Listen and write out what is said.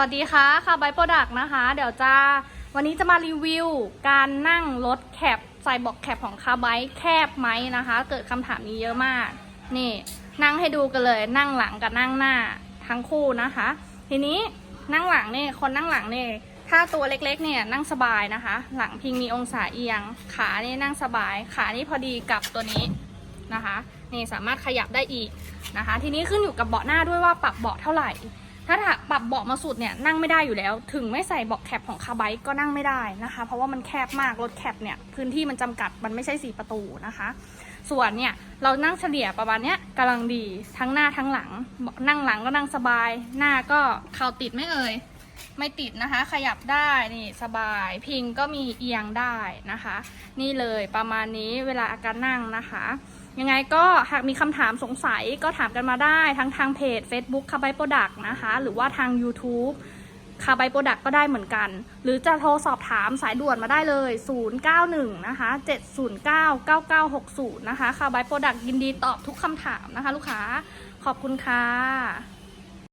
วัสดีค่ะค่ะไบโปรดักนะคะ เดี๋ยวจะวันนี้จะมารีวิว การนั่งรถแคปใส่เบอกแคปของคาไบแคบไหมนะคะ เกิดคำถามนี้เยอะมาก นี่ นั่งให้ดูกันเลยนั่งหลังกับนั่งหน้าทั้งคู่นะคะ ทีนี้นั่งหลังเนี่ยคนนั่งหลังเนี่ยถ้าตัวเล็กๆเนี่ยนั่งสบายนะคะ หลังพิงมีองศาเอียง ขานี่นั่งสบาย ขานี่พอดีกับตัวนี้นะคะนี่สามารถขยับได้อีกนะคะ ทีนี้ขึ้นอยู่กับเบาะหน้าด้วยว่าปรับเบาะเท่าไหร่ ถ้าปรับเบาะมาสุดเนี่ยนั่งไม่ได้อยู่แล้ว ถึงไม่ใส่เบาะแคปของคาร์ไบค์ก็นั่งไม่ได้นะคะ เพราะว่ามันแคบมากรถแคปเนี่ยพื้นที่มันจำกัดมันไม่ใช่สีประตูนะคะ ส่วนเนี่ยเรานั่งเฉลี่ยประมาณเนี้ยกำลังดีทั้งหน้าทั้งหลังนั่งหลังก็นั่งสบาย หน้าก็เข่าติดไม่เอ่ยไม่ติดนะคะ ขยับได้นี่สบาย พิงก็มีเอียงได้นะคะ นี่เลยประมาณนี้เวลาอาการนั่งนะคะ ยังไงก็หากมีคำถามสงสัยก็ถามกันมาได้ทั้งทางเพจ Facebook คาไบโปรดักนะคะ หรือว่าทาง YouTube คาไบโปรดักก็ได้เหมือนกัน หรือจะโทรสอบถามสายด่วนมาได้เลย 091 นะคะ 709 9960 นะคะคาไบโปรดักยินดีตอบทุกคำถามนะคะ ลูกค้าขอบคุณค่ะ